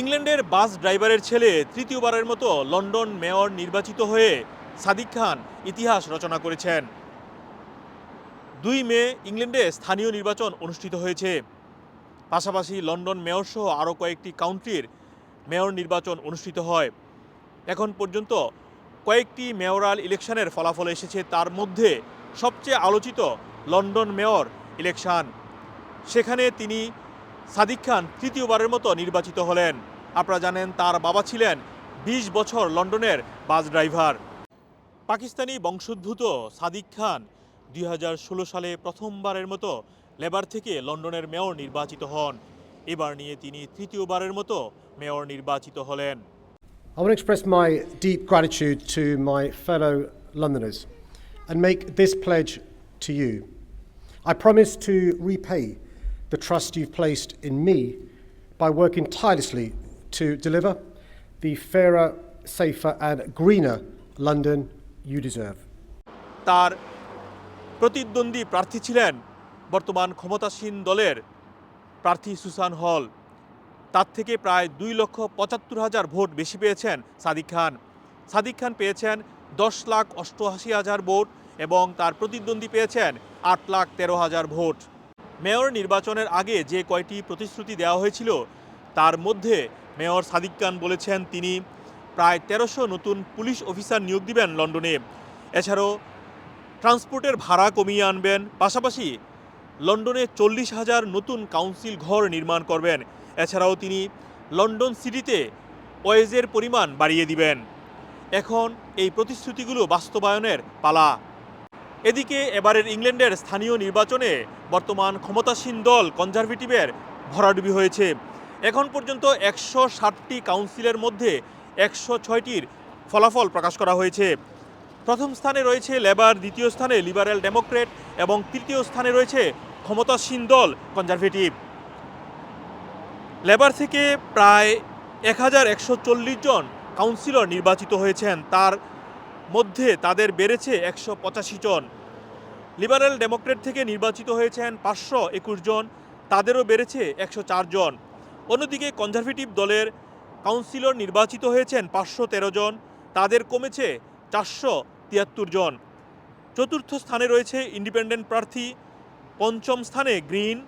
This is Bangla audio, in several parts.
ইংল্যান্ডের বাস ড্রাইভারের ছেলে তৃতীয়বারের মতো লন্ডন মেয়র নির্বাচিত হয়ে সাদিক খান ইতিহাস রচনা করেছেন। দুই মে ইংল্যান্ডে স্থানীয় নির্বাচন অনুষ্ঠিত হয়েছে। পাশাপাশি লন্ডন মেয়র সহ আরও কয়েকটি কাউন্ট্রির মেয়র নির্বাচন অনুষ্ঠিত হয়। এখন পর্যন্ত কয়েকটি মেয়রাল ইলেকশনের ফলাফল এসেছে। তার মধ্যে সবচেয়ে আলোচিত লন্ডন মেয়র ইলেকশন। সেখানে তিনি সাদিক খান তৃতীয়বারের মতো নির্বাচিত হলেন। আপনারা জানেন তার বাবা ছিলেন ২০ বছর লন্ডনের বাস ড্রাইভার। পাকিস্তানি বংশোদ্ভূত সাদিক খান দুই হাজার ষোলো সালে প্রথমবারের মতো লেবার থেকে লন্ডনের মেয়র নির্বাচিত হন। এবার নিয়ে তিনি তৃতীয়বারের মতো মেয়র নির্বাচিত হলেন। I want to express my deep gratitude to my fellow Londoners and make this pledge to you. I promise to repay the trust you've placed in me by working tirelessly to deliver the fairer, safer, and greener London you deserve. তার প্রতিদ্বন্দ্বী প্রার্থী ছিলেন বর্তমান ক্ষমতাসীন দলের প্রার্থী সুসান হল। তার থেকে প্রায় দুই লক্ষ পঁচাত্তর হাজার ভোট বেশি পেয়েছেন সাদিক খান। সাদিক খান পেয়েছেন দশ লাখ অষ্টআশি হাজার ভোট এবং তার প্রতিদ্বন্দ্বী পেয়েছেন আট লাখ তেরো হাজার ভোট। মেয়র নির্বাচনের আগে যে কয়টি প্রতিশ্রুতি দেওয়া হয়েছিল, তার মধ্যে মেয়র সাদিক খান বলেছেন তিনি প্রায় তেরোশো নতুন পুলিশ অফিসার নিয়োগ দিবেন লন্ডনে। এছাড়াও ট্রান্সপোর্টের ভাড়া কমিয়ে আনবেন, পাশাপাশি লন্ডনে চল্লিশ হাজার নতুন কাউন্সিল ঘর নির্মাণ করবেন। এছাড়াও তিনি লন্ডন সিটিতে ওয়েজের পরিমাণ বাড়িয়ে দিবেন। এখন এই প্রতিশ্রুতিগুলো বাস্তবায়নের পালা। এদিকে এবারের ইংল্যান্ডের স্থানীয় নির্বাচনে বর্তমান ক্ষমতাসীন দল কনজারভেটিভের ভরাডুবি হয়েছে। এখন পর্যন্ত একশো ষাটটি কাউন্সিলের মধ্যে একশো ছয়টির ফলাফল প্রকাশ করা হয়েছে। প্রথম স্থানে রয়েছে লেবার, দ্বিতীয় স্থানে লিবারেল ডেমোক্রেট এবং তৃতীয় স্থানে রয়েছে ক্ষমতাসীন দল কনজারভেটিভ। লেবার থেকে প্রায় এক হাজার একশো চল্লিশ জন কাউন্সিলর নির্বাচিত হয়েছেন। তার মধ্যে তাদের বেড়েছে একশো পঁচাশি জন। লিবারেল ডেমোক্রেট থেকে নির্বাচিত হয়েছেন পাঁচশো একুশ জন, তাদেরও বেড়েছে একশো চার জন। অন্যদিকে কনজারভেটিভ দলের কাউন্সিলর নির্বাচিত হয়েছেন পাঁচশো তেরো জন, তাদের কমেছে চারশো তিয়াত্তর জন। চতুর্থ স্থানে রয়েছে ইন্ডিপেন্ডেন্ট প্রার্থী, পঞ্চম স্থানে গ্রিন।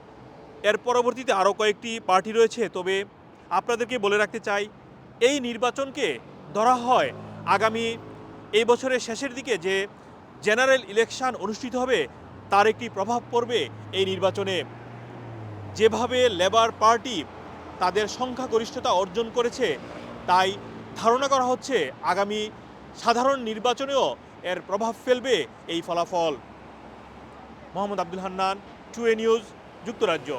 এর পরবর্তীতে আরও কয়েকটি পার্টি রয়েছে, তবে আপনাদেরকে বলে রাখতে চাই, এই নির্বাচনকে ধরা হয় আগামী এই বছরের শেষের দিকে যে জেনারেল ইলেকশন অনুষ্ঠিত হবে, তার একটি প্রভাব পড়বে এই নির্বাচনে। যেভাবে লেবার পার্টি তাদের সংখ্যাগরিষ্ঠতা অর্জন করেছে, তাই ধারণা করা হচ্ছে আগামী সাধারণ নির্বাচনেও এর প্রভাব ফেলবে এই ফলাফল। Mohammad Abdul Hannan to A news, যুক্তরাজ্য।